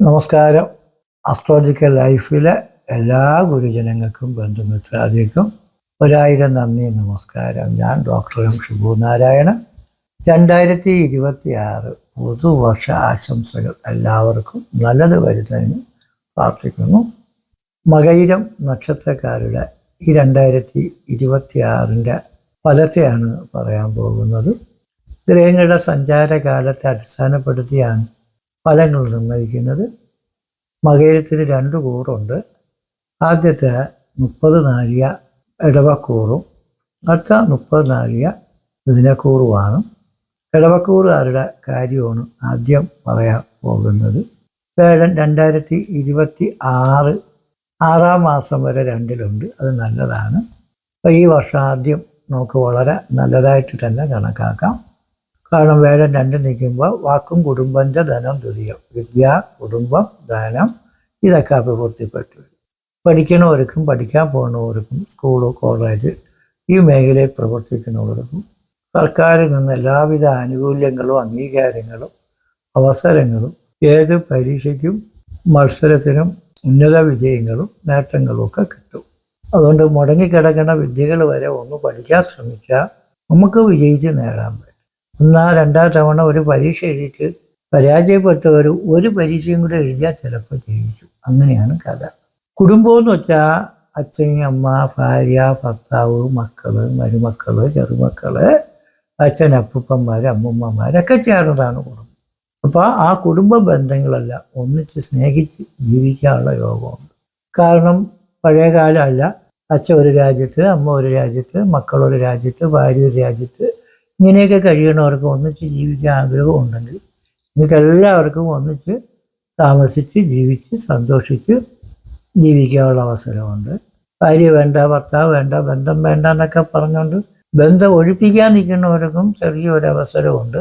നമസ്കാരം. അസ്ട്രോളജിക്കൽ ലൈഫിലെ എല്ലാ ഗുരുജനങ്ങൾക്കും ബന്ധുമിത്രാദികൾക്കും ഒരായിരം നന്ദി നമസ്കാരം. ഞാൻ ഡോക്ടർ എം ഷിബു നാരായണൻ രണ്ടായിരത്തി ഇരുപത്തി ആറ് പുതുവർഷ ആശംസകൾ എല്ലാവർക്കും നല്ലത് വരുന്നതിന് പ്രാർത്ഥിക്കുന്നു. മകയിരം നക്ഷത്രക്കാരുടെ ഈ രണ്ടായിരത്തി ഇരുപത്തി ആറിന്റെ ഫലത്തെയാണ് പറയാൻ പോകുന്നത്. ഗ്രഹങ്ങളുടെ സഞ്ചാരകാലത്തെ അടിസ്ഥാനപ്പെടുത്തിയാണ് ഫലങ്ങൾ നിർണയിക്കുന്നത്. മകേരത്തിന് രണ്ട് കൂറുണ്ട്. ആദ്യത്തെ മുപ്പത് നാഴിക ഇടവക്കൂറും അടുത്ത മുപ്പത് നാഴിക ദിനക്കൂറുമാണ്. ഇടവക്കൂറുകാരുടെ കാര്യമാണ് ആദ്യം പറയാൻ പോകുന്നത്? വേഴൻ രണ്ടായിരത്തി ഇരുപത്തി ആറ് ആറാം മാസം വരെ രണ്ടിലുണ്ട്. അത് നല്ലതാണ്. അപ്പോൾ ഈ വർഷം ആദ്യം നമുക്ക് വളരെ നല്ലതായിട്ട് തന്നെ കണക്കാക്കാം. കാരണം വേദം രണ്ട് നിൽക്കുമ്പോൾ വാക്കും കുടുംബന്റെ ധനം തുരിയം വിദ്യ കുടുംബം ധനം ഇതൊക്കെ അഭിവൃദ്ധിപ്പെട്ടു. പഠിക്കണവർക്കും പഠിക്കാൻ പോകുന്നവർക്കും സ്കൂൾ കോളേജ് ഈ മേഖലയിൽ പ്രവർത്തിക്കുന്നവർക്കും സർക്കാരിൽ നിന്ന് എല്ലാവിധ ആനുകൂല്യങ്ങളും അംഗീകാരങ്ങളും അവസരങ്ങളും ഏത് പരീക്ഷയ്ക്കും മത്സരത്തിനും ഉന്നത വിജയങ്ങളും നേട്ടങ്ങളും ഒക്കെ കിട്ടും. അതുകൊണ്ട് മുടങ്ങിക്കിടക്കുന്ന വിദ്യകൾ വരെ ഒന്ന് പഠിക്കാൻ ശ്രമിച്ചാൽ നമുക്ക് വിജയിച്ച് നേടാൻ പറ്റും. എന്നാൽ രണ്ടാം തവണ ഒരു പരീക്ഷ എഴുതിയിട്ട് പരാജയപ്പെട്ടവർ ഒരു പരീക്ഷയും കൂടെ എഴുതിയാൽ ചിലപ്പോൾ ജയിച്ചു. അങ്ങനെയാണ് കഥ. കുടുംബം എന്ന് വെച്ചാൽ അച്ഛൻ അമ്മ ഭാര്യ ഭർത്താവ് മക്കൾ മരുമക്കൾ ചെറുമക്കൾ അച്ഛൻ അപ്പൂപ്പന്മാർ അമ്മൂമ്മമാരൊക്കെ ചേർന്നതാണ് കുടുംബം. അപ്പോൾ ആ കുടുംബ ബന്ധങ്ങളെല്ലാം ഒന്നിച്ച് സ്നേഹിച്ച് ജീവിക്കാനുള്ള യോഗമുണ്ട്. കാരണം പഴയ കാലമല്ല. അച്ഛൻ ഒരു രാജ്യത്ത് അമ്മ ഒരു രാജ്യത്ത് മക്കളൊരു രാജ്യത്ത് ഭാര്യ ഒരു രാജ്യത്ത് ഇങ്ങനെയൊക്കെ കഴിയണവർക്ക് ഒന്നിച്ച് ജീവിക്കാൻ ആഗ്രഹമുണ്ടെങ്കിൽ നിങ്ങൾക്ക് എല്ലാവർക്കും ഒന്നിച്ച് താമസിച്ച് ജീവിച്ച് സന്തോഷിച്ച് ജീവിക്കാനുള്ള അവസരമുണ്ട്. ഭാര്യ വേണ്ട ഭർത്താവ് വേണ്ട ബന്ധം വേണ്ട എന്നൊക്കെ പറഞ്ഞുകൊണ്ട് ബന്ധം ഒഴിപ്പിക്കാൻ നിൽക്കുന്നവർക്കും ചെറിയൊരവസരമുണ്ട്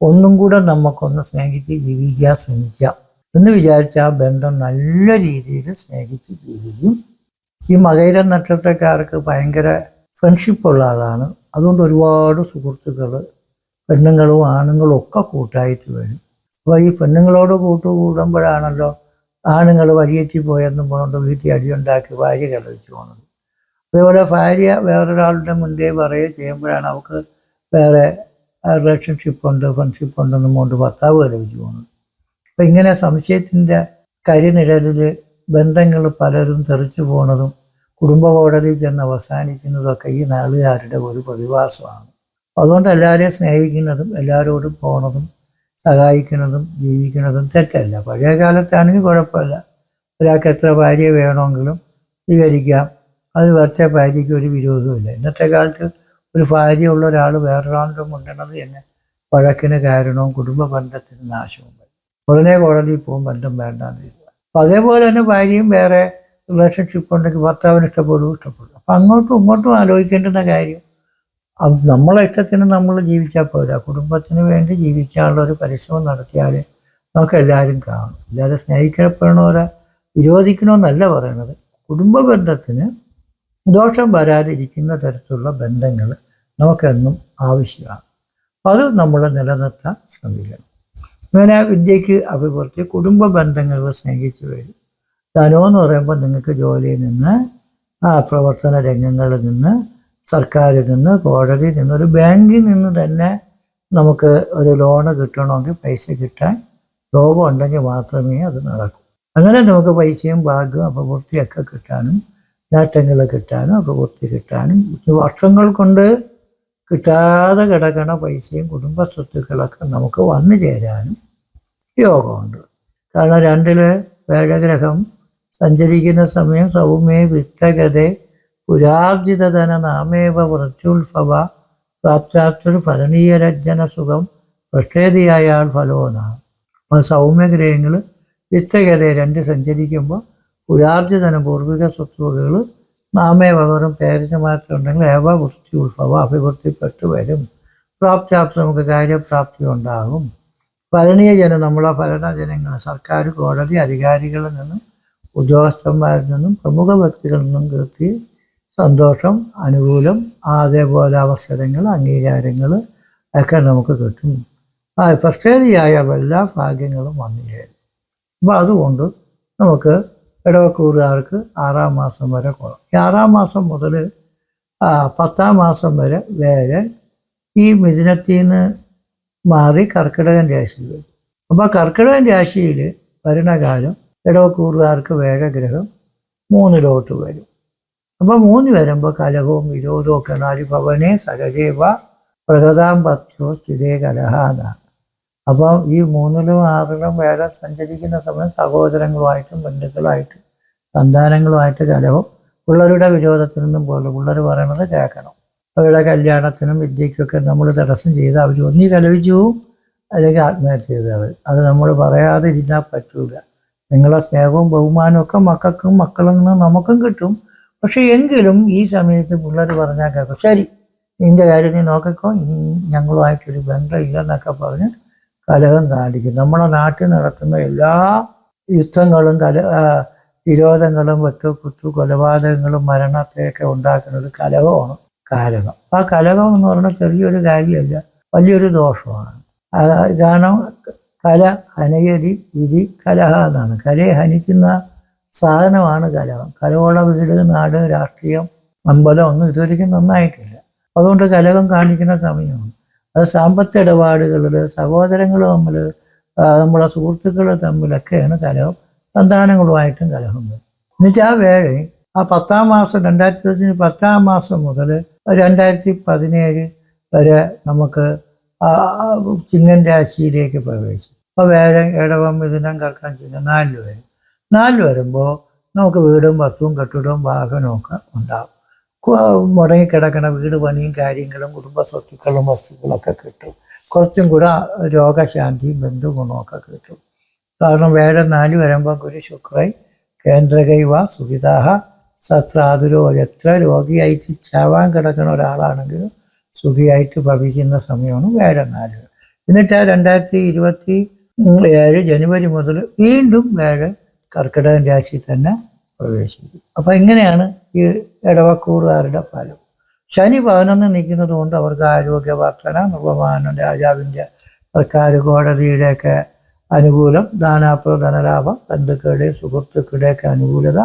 ഒന്നും കൂടെ നമുക്കൊന്ന് സ്നേഹിച്ച് ജീവിക്കാൻ ശ്രമിക്കാം എന്ന് വിചാരിച്ച ആ ബന്ധം നല്ല രീതിയിൽ സ്നേഹിച്ച് ജീവിക്കും. ഈ മകൈര നക്ഷത്രക്കാർക്ക് ഭയങ്കര ഫ്രണ്ട്ഷിപ്പ് ഉള്ള ആളാണ്. അതുകൊണ്ട് ഒരുപാട് സുഹൃത്തുക്കൾ പെണ്ണുങ്ങളും ആണുങ്ങളും ഒക്കെ കൂട്ടായിട്ട് വരും. അപ്പോൾ ഈ പെണ്ണുങ്ങളോട് കൂട്ടു കൂടുമ്പോഴാണല്ലോ ആണുങ്ങൾ വഴിയേറ്റി പോയെന്നും പറഞ്ഞുകൊണ്ട് വീട്ടിൽ അടിയുണ്ടാക്കി ഭാര്യ കളിച്ചു പോകുന്നത്. അതേപോലെ ഭാര്യ വേറൊരാളുടെ മുൻപേ പറയുകയും ചെയ്യുമ്പോഴാണ് അവൾക്ക് വേറെ റിലേഷൻഷിപ്പ് ഉണ്ട് ഫ്രണ്ട്ഷിപ്പ് ഉണ്ടെന്നും കൊണ്ട് ഭർത്താവ് കളിച്ചു പോകുന്നത്. അപ്പം ഇങ്ങനെ സംശയത്തിന്റെ കരിനിഴലിൽ ബന്ധങ്ങൾ പലരും തെറിച്ചു പോണതും കുടുംബ കോടതി ചെന്ന് അവസാനിക്കുന്നതൊക്കെ ഈ നാളുകാരുടെ ഒരു പ്രതിഭാസമാണ്. അതുകൊണ്ട് എല്ലാവരെയും സ്നേഹിക്കുന്നതും എല്ലാവരോടും പോണതും സഹായിക്കുന്നതും ജീവിക്കുന്നതും തെറ്റല്ല. പഴയ കാലത്താണെങ്കിൽ കുഴപ്പമില്ല. ഒരാൾക്ക് എത്ര ഭാര്യ വേണമെങ്കിലും സ്വീകരിക്കാം. അത് ഒറ്റ ഭാര്യയ്ക്ക് ഒരു വിരോധമില്ല ഇന്നത്തെ കാലത്ത് ഒരു ഭാര്യ ഉള്ള ഒരാൾ വേറൊരാളുടെ മുണ്ടണത് തന്നെ വഴക്കിന് കാരണവും കുടുംബ ബന്ധത്തിന് നാശവും. ഉടനെ കോടതിയിൽ പോകും ബന്ധം വേണ്ടാന്ന് അപ്പം അതേപോലെ തന്നെ ഭാര്യയും വേറെ റിലേഷൻഷിപ്പ് ഉണ്ടെങ്കിൽ ഭർത്താവിന് ഇഷ്ടപ്പെടും ഇഷ്ടപ്പെടും. അപ്പം അങ്ങോട്ടും ഇങ്ങോട്ടും ആലോചിക്കേണ്ടുന്ന കാര്യം അത് നമ്മളെ ഇഷ്ടത്തിന് നമ്മൾ ജീവിച്ചാൽ പോരാ. കുടുംബത്തിന് വേണ്ടി ജീവിക്കാനുള്ള ഒരു പരിശ്രമം നടത്തിയാൽ നമുക്ക് എല്ലാവരും കാണും. അല്ലാതെ സ്നേഹിക്കപ്പെടണവരെ വിരോധിക്കണമെന്നല്ല പറയണത്. കുടുംബ ബന്ധത്തിന് ദോഷം വരാതിരിക്കുന്ന തരത്തിലുള്ള ബന്ധങ്ങൾ നമുക്കെന്നും ആവശ്യമാണ്. അത് നമ്മൾ നിലനിർത്താൻ ശ്രമിക്കണം. ഇങ്ങനെ വിദ്യയ്ക്ക് അഭിവൃദ്ധി കുടുംബ ബന്ധങ്ങൾ സ്നേഹിച്ചു വരും. ധനമെന്ന് പറയുമ്പോൾ നിങ്ങൾക്ക് ജോലിയിൽ നിന്ന് ആ പ്രവർത്തന രംഗങ്ങളിൽ നിന്ന് സർക്കാരിൽ നിന്ന് കോടതിയിൽ നിന്ന് ഒരു ബാങ്കിൽ നിന്ന് തന്നെ നമുക്ക് ഒരു ലോണ് കിട്ടണമെങ്കിൽ പൈസ കിട്ടാൻ ലോകം ഉണ്ടെങ്കിൽ മാത്രമേ അത് നടക്കൂ. അങ്ങനെ നമുക്ക് പൈസയും ഭാഗ്യവും അപവൃത്തിയൊക്കെ കിട്ടാനും നേട്ടങ്ങൾ കിട്ടാനും അപവൃത്തി കിട്ടാനും വർഷങ്ങൾ കൊണ്ട് കിട്ടാതെ കിടക്കണ പൈസയും കുടുംബ സ്വത്തുക്കളൊക്കെ നമുക്ക് വന്നു ചേരാനും യോഗമുണ്ട്. കാരണം രണ്ടിൽ വേഴഗ്രഹം സഞ്ചരിക്കുന്ന സമയം സൗമ്യ വിത്തഗതെ പുരാർജിതധന നാമേവ വൃത്യുത്ഭവ പ്രാപ്താത്തൊരു ഫലനീയരജ്ജന സുഖം പ്രക്ഷേതിയായാൽ ഫലോന്നാണ് അപ്പോൾ സൗമ്യഗ്രഹങ്ങൾ വിത്തഗതയെ രണ്ട് സഞ്ചരിക്കുമ്പോൾ പുരാർജിതന പൂർവിക സ്വത്വകൾ നാമേവ വെറും പേരിന് മാത്രം ഉണ്ടെങ്കിൽ ഏവ വൃത്തി ഉത്ഭവ അഭിവൃദ്ധിപ്പെട്ട് വരും. പ്രാപ്താപ്തി നമുക്ക് കാര്യപ്രാപ്തി ഉണ്ടാകും. ഭരണീയജനം നമ്മളെ ഭരണജനങ്ങൾ സർക്കാർ കോടതി അധികാരികളിൽ നിന്നും ഉദ്യോഗസ്ഥന്മാരിൽ നിന്നും പ്രമുഖ വ്യക്തികളിൽ നിന്നും കിട്ടി സന്തോഷം അനുകൂലം അതേപോലെ അവസരങ്ങൾ അംഗീകാരങ്ങൾ ഒക്കെ നമുക്ക് കിട്ടും. ആ പ്രത്യേകതയായ എല്ലാ ഭാഗ്യങ്ങളും വന്നു ചേരും അപ്പോൾ അതുകൊണ്ട് നമുക്ക് ഇടവക്കൂറുകാർക്ക് ആറാം മാസം വരെ കുറവ് ഈ ആറാം മാസം മുതൽ പത്താം മാസം വരെ വേറെ ഈ മിഥുനത്തിൽ നിന്ന് മാറി കർക്കിടകൻ രാശിയിൽ വരും. അപ്പോൾ കർക്കിടകൻ രാശിയിൽ വരുന്ന കാലം ഇടവക്കൂറുകാർക്ക് വേഴഗ്രഹം മൂന്നിലോട്ട് വരും. അപ്പോൾ മൂന്ന് വരുമ്പോൾ കലഹവും വിരോധവും ഒക്കെ നാല് ഭവനെ സഹജേവ പ്രകൃതാം പക്ഷോ സ്ഥിരേ കലഹ എന്നാണ്. അപ്പം ഈ മൂന്നിലും ആറിലും വേറെ സഞ്ചരിക്കുന്ന സമയം സഹോദരങ്ങളുമായിട്ടും ബന്ധുക്കളായിട്ടും സന്താനങ്ങളുമായിട്ട് കലഹവും പിള്ളേരുടെ വിരോധത്തിൽ നിന്നും പോലും പിള്ളേർ പറയണത് കേൾക്കണം. അവരുടെ കല്യാണത്തിനും വിദ്യയ്ക്കൊക്കെ നമ്മൾ തടസ്സം ചെയ്ത് അവർ ഒന്നി കലവിച്ചു അല്ലെങ്കിൽ ആത്മഹത്യ ചെയ്തവർ അത് നമ്മൾ പറയാതിരുന്നാൽ പറ്റൂല. നിങ്ങളെ സ്നേഹവും ബഹുമാനവും ഒക്കെ മക്കൾക്കും മക്കളിൽ നിന്ന് നമുക്കും കിട്ടും. പക്ഷെ എങ്കിലും ഈ സമയത്ത് പിള്ളേർ പറഞ്ഞാൽ കേൾക്കും ശരി നിന്റെ കാര്യം നീ നോക്കിക്കോ ഇനി ഞങ്ങളുമായിട്ടൊരു ബന്ധമില്ല എന്നൊക്കെ പറഞ്ഞ് കലഹം കാണിക്കും. നമ്മുടെ നാട്ടിൽ നടക്കുന്ന എല്ലാ യുദ്ധങ്ങളും കല വിരോധങ്ങളും വെട്ടുകുത്തു കൊലപാതകങ്ങളും മരണത്തെയൊക്കെ ഉണ്ടാക്കുന്നത് കലഹമാണ് കാരണം ആ കലഹം എന്ന് പറഞ്ഞാൽ ചെറിയൊരു കാര്യമല്ല വലിയൊരു ദോഷമാണ്. കാരണം കല ഹനയതി ഇതി കലഹ എന്നാണ്. കലയെ ഹനിക്കുന്ന സാധനമാണ് കലഹം. കലവുള്ള വീട് നാട് രാഷ്ട്രീയം അമ്പലം ഒന്നും ഇതുവരെയ്ക്കും നന്നായിട്ടില്ല. അതുകൊണ്ട് കലഹം കാണിക്കുന്ന സമയമാണ്. അത് സാമ്പത്തിക ഇടപാടുകളിൽ സഹോദരങ്ങൾ തമ്മിൽ നമ്മളെ സുഹൃത്തുക്കൾ തമ്മിലൊക്കെയാണ് കലഹം. സന്താനങ്ങളുമായിട്ടും കലഹം വരും എന്നിട്ട് ആ വേഴ ആ പത്താം മാസം രണ്ടായിരത്തി ഇരുപത്തിന് പത്താം മാസം മുതൽ രണ്ടായിരത്തി പതിനേഴ് വരെ നമുക്ക് ചിങ്ങൻ രാശിയിലേക്ക് പ്രവേശിക്കും. അപ്പോൾ വേറെ ഇടവം ഇതിനം കർക്കാൻ ചെയ്യുന്ന നാല് വരും. നാല് വരുമ്പോൾ നമുക്ക് വീടും വസ്തുവും കെട്ടിടവും വാഹനവും ഒക്കെ ഉണ്ടാവും. മുടങ്ങിക്കിടക്കണ വീട് പണിയും കാര്യങ്ങളും കുടുംബ സ്വത്തുക്കളും വസ്തുക്കളൊക്കെ കിട്ടും. കുറച്ചും കൂടെ രോഗശാന്തിയും ബന്ധുഗുണമൊക്കെ കിട്ടും. കാരണം വേറെ നാല് വരുമ്പോൾ ഗുരു ശുക്രൈ കേന്ദ്രകൈവ സുഖിതാഹ സത്രാതുരോ എത്ര രോഗിയായിട്ട് ചാവാൻ കിടക്കുന്ന ഒരാളാണെങ്കിലും സുഖിയായിട്ട് ഭവിക്കുന്ന സമയമാണ് വേറെ നാല്. എന്നിട്ട് രണ്ടായിരത്തി ഇരുപത്തി ഏഴ് ജനുവരി മുതൽ വീണ്ടും വ്യാഴം കർക്കിടകൻ രാശി തന്നെ പ്രവേശിക്കും. അപ്പം ഇങ്ങനെയാണ് ഈ ഇടവക്കൂറുകാരുടെ ഫലം. ശനി പതിനൊന്ന് നിൽക്കുന്നത് കൊണ്ട് അവർക്ക് ആരോഗ്യ വർധന നിർവമാനം രാജാവിന്റെ സർക്കാർ കോടതിയുടെയൊക്കെ അനുകൂലം ദാനാപ്ര ധനലാഭം ബന്ധുക്കളുടെ സുഹൃത്തുക്കളുടെയൊക്കെ അനുകൂലത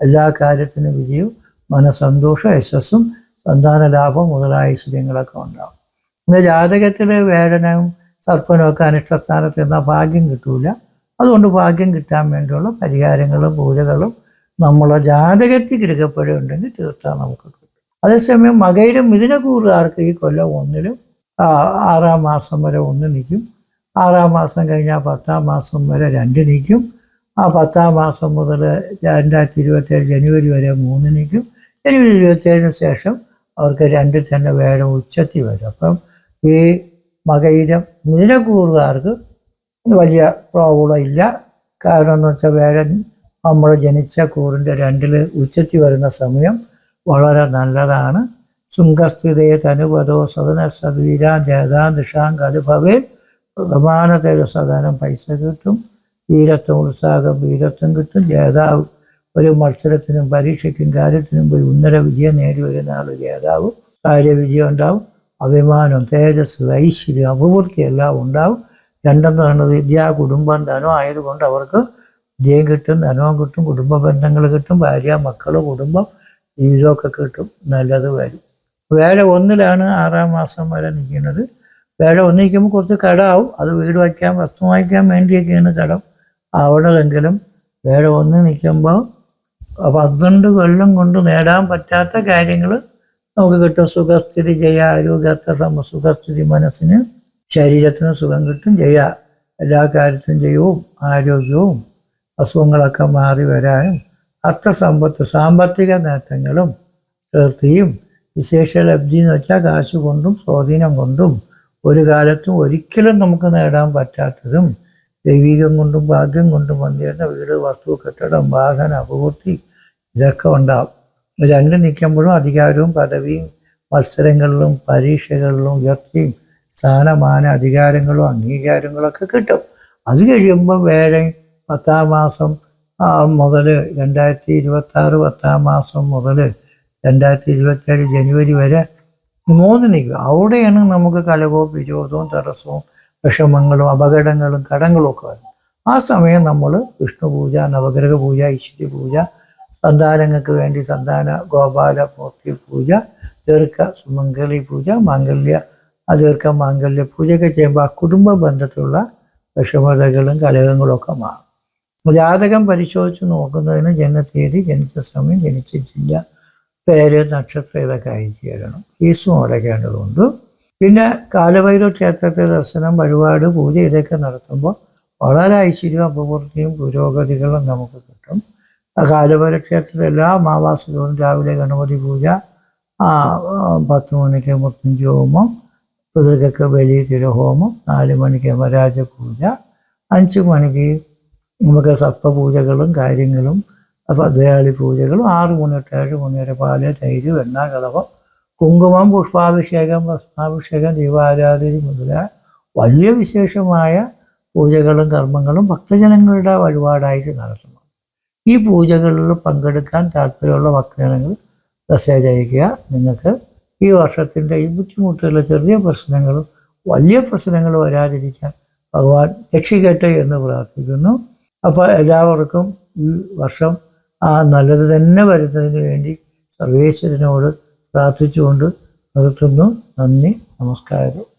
എല്ലാ കാര്യത്തിനും വിജയവും മനസന്തോഷം യശസ്സും സന്താന ലാഭം മുതലായ ഐശ്വര്യങ്ങളൊക്കെ ഉണ്ടാകും. പിന്നെ ജാതകത്തിലെ വേദനയും സർപ്പനും ഒക്കെ അനിഷ്ടസ്ഥാനത്ത് നിന്നാൽ ഭാഗ്യം കിട്ടൂല. അതുകൊണ്ട് ഭാഗ്യം കിട്ടാൻ വേണ്ടിയുള്ള പരിഹാരങ്ങളും പൂജകളും നമ്മളെ ജാതകത്തിൽ ഗൃഹപ്പഴുണ്ടെങ്കിൽ തീർത്താൽ നമുക്ക് അതേസമയം മകയിലും മിഥുനക്കൂറുകാർക്ക് ഈ കൊല്ലം ഒന്നിലും ആറാം മാസം വരെ ഒന്ന് നിൽക്കും ആറാം മാസം കഴിഞ്ഞാൽ പത്താം മാസം വരെ രണ്ട് നിൽക്കും ആ പത്താം മാസം മുതൽ രണ്ടായിരത്തി ഇരുപത്തേഴ് ജനുവരി വരെ മൂന്ന് നിൽക്കും ജനുവരി ഇരുപത്തേഴിന് ശേഷം അവർക്ക് രണ്ടിൽ തന്നെ വേണം ഉച്ചത്തിൽ വരും. അപ്പം ഈ മകയിരം മിഥുനക്കൂറുകാർക്ക് വലിയ പ്രോബ്ലം ഇല്ല കാരണം എന്ന് വെച്ചാൽ വേഴൻ നമ്മൾ ജനിച്ച കൂറിന്റെ രണ്ടിൽ ഉച്ചത്തി വരുന്ന സമയം വളരെ നല്ലതാണ്. ശുംഖസ്ഥിതയെ തനുപദോ സദന സദീരാ ജേതാൻ ദിഷാൻ കലുഭവേ പ്രധാനതയുടെ സദനം പൈസ കിട്ടും വീരത്വം ഉത്സാഹം വീരത്വം കിട്ടും. ജേതാവ് ഒരു മത്സരത്തിനും പരീക്ഷയ്ക്കും കാര്യത്തിനും പോയി ഉന്നത വിജയം നേടി വരുന്ന ആൾ ജേതാവ് കാര്യവിജയം ഉണ്ടാവും. അഭിമാനം തേജസ് ഐശ്വര്യം അഭിവൃദ്ധി എല്ലാം ഉണ്ടാവും. രണ്ടെന്ന് പറയുന്നത് വിദ്യാ കുടുംബം ധനം ആയതുകൊണ്ട് അവർക്ക് വിദ്യയും കിട്ടും ധനവും കിട്ടും കുടുംബ ബന്ധങ്ങൾ കിട്ടും ഭാര്യ മക്കൾ കുടുംബം ജീവിതമൊക്കെ കിട്ടും നല്ലത് വരും. വേല ഒന്നിലാണ് ആറാം മാസം വരെ നിൽക്കുന്നത്. വേല ഒന്ന് നിൽക്കുമ്പോൾ കുറച്ച് കടമാവും. അത് വീട് വയ്ക്കാൻ വസ്തു വാങ്ങിക്കാൻ വേണ്ടിയൊക്കെയാണ് കടം. അവിടെയെങ്കിലും വേല ഒന്ന് നിൽക്കുമ്പോൾ പന്ത്രണ്ട് കൊല്ലം കൊണ്ട് നേടാൻ പറ്റാത്ത കാര്യങ്ങൾ നമുക്ക് കിട്ടും സുഖസ്ഥിതി ജയ ആരോഗ്യത്തെ സമ സുഖസ്ഥിതി മനസ്സിന് ശരീരത്തിന് സുഖം കിട്ടും ജയ എല്ലാ കാര്യത്തിനും ജയവും ആരോഗ്യവും അസുഖങ്ങളൊക്കെ മാറി വരാനും അർത്ഥസമ്പത്ത് സാമ്പത്തിക നേട്ടങ്ങളും കീർത്തിയും വിശേഷ ലബ്ധി എന്ന് വെച്ചാൽ കാശ് കൊണ്ടും സ്വാധീനം കൊണ്ടും ഒരു കാലത്തും ഒരിക്കലും നമുക്ക് നേടാൻ പറ്റാത്തതും ദൈവികം കൊണ്ടും ഭാഗ്യം കൊണ്ടും വന്നിരുന്ന വീട് വസ്തു കെട്ടിടം വാഹന അപൂർത്തി ഇതൊക്കെ ഉണ്ടാവും. രണ്ട് നിൽക്കുമ്പോഴും അധികാരവും പദവിയും മത്സരങ്ങളിലും പരീക്ഷകളിലും ഉയർച്ചയും സ്ഥാനമാന അധികാരങ്ങളും അംഗീകാരങ്ങളൊക്കെ കിട്ടും. അത് കഴിയുമ്പോൾ വേറെ പത്താം മാസം മുതൽ രണ്ടായിരത്തി ഇരുപത്തി ആറ് പത്താം മാസം മുതൽ രണ്ടായിരത്തി ഇരുപത്തേഴ് ജനുവരി വരെ മൂന്ന് നിൽക്കും. അവിടെയാണ് നമുക്ക് കലകവും വിരോധവും തടസ്സവും വിഷമങ്ങളും അപകടങ്ങളും കടങ്ങളും ഒക്കെ വരുന്നത്. ആ സമയം നമ്മൾ വിഷ്ണു പൂജ നവഗ്രഹ പൂജ ഐശ്വര്യ പൂജ സന്താനങ്ങൾക്ക് വേണ്ടി സന്താന ഗോപാല മൂർത്തി പൂജ ദീർഘ സുമംഗലി പൂജ മാംഗല്യ ദീർഘ മാംഗല്യ പൂജയൊക്കെ ചെയ്യുമ്പോൾ ആ കുടുംബ ബന്ധത്തിലുള്ള വിഷമതകളും കലഹങ്ങളും ഒക്കെ മാറും. ജാതകം പരിശോധിച്ച് നോക്കുന്നതിന് ജനനത്തീയതി ജനിച്ച സമയം ജനിച്ച ജില്ല പേര് നക്ഷത്രം ഇതൊക്കെ അയച്ചു തരണം. ഫീസും അടയ്ക്കേണ്ടതുണ്ട് പിന്നെ കാലഭൈരവ ക്ഷേത്രത്തെ ദർശനം വഴിപാട് പൂജ ഇതൊക്കെ നടത്തുമ്പോൾ വളരെ ഐശ്വര്യവും അപൂർത്തിയും പുരോഗതികളും നമുക്ക് കിട്ടും. ആ കാലഭൈരവ ക്ഷേത്രത്തിൽ എല്ലാ അമാവാസികളും രാവിലെ ഗണപതി പൂജ പത്ത് മണിക്ക് മുത്തഞ്ച് ഹോമം പിതൃകൾക്ക് വലിയ തിരഹോമം നാല് മണിക്ക് യമരാജ പൂജ അഞ്ച് മണിക്ക് നമുക്ക് സർപ്പപൂജകളും കാര്യങ്ങളും ഭദ്രയാളി പൂജകളും ആറ് മണി തൊട്ട് ഏഴ് മണി വരെ പാൽ തൈര് വെണ്ണ കളവം കുങ്കുമം പുഷ്പാഭിഷേകം ഭസ്മാഭിഷേകം ദീപാരാധന മുതലായ വലിയ വിശേഷമായ പൂജകളും കർമ്മങ്ങളും ഭക്തജനങ്ങളുടെ വഴിപാടായിട്ട് നടത്തുന്നു. ഈ പൂജകളിൽ പങ്കെടുക്കാൻ താല്പര്യമുള്ള ഭക്തനാണെങ്കിൽ മെസ്സേജ് അയക്കുക നിങ്ങൾക്ക് ഈ വർഷത്തിന്റെ ഈ ബുദ്ധിമുട്ടുള്ള ചെറിയ പ്രശ്നങ്ങളും വലിയ പ്രശ്നങ്ങൾ വരാതിരിക്കാൻ ഭഗവാൻ രക്ഷിക്കട്ടെ എന്ന് പ്രാർത്ഥിക്കുന്നു. അപ്പോൾ എല്ലാവർക്കും ഈ വർഷം ആ നല്ലത് തന്നെ വരുന്നതിന് വേണ്ടി സർവേശ്വരനോട് പ്രാർത്ഥിച്ചുകൊണ്ട് നിർത്തുന്നു. നന്ദി നമസ്കാരം.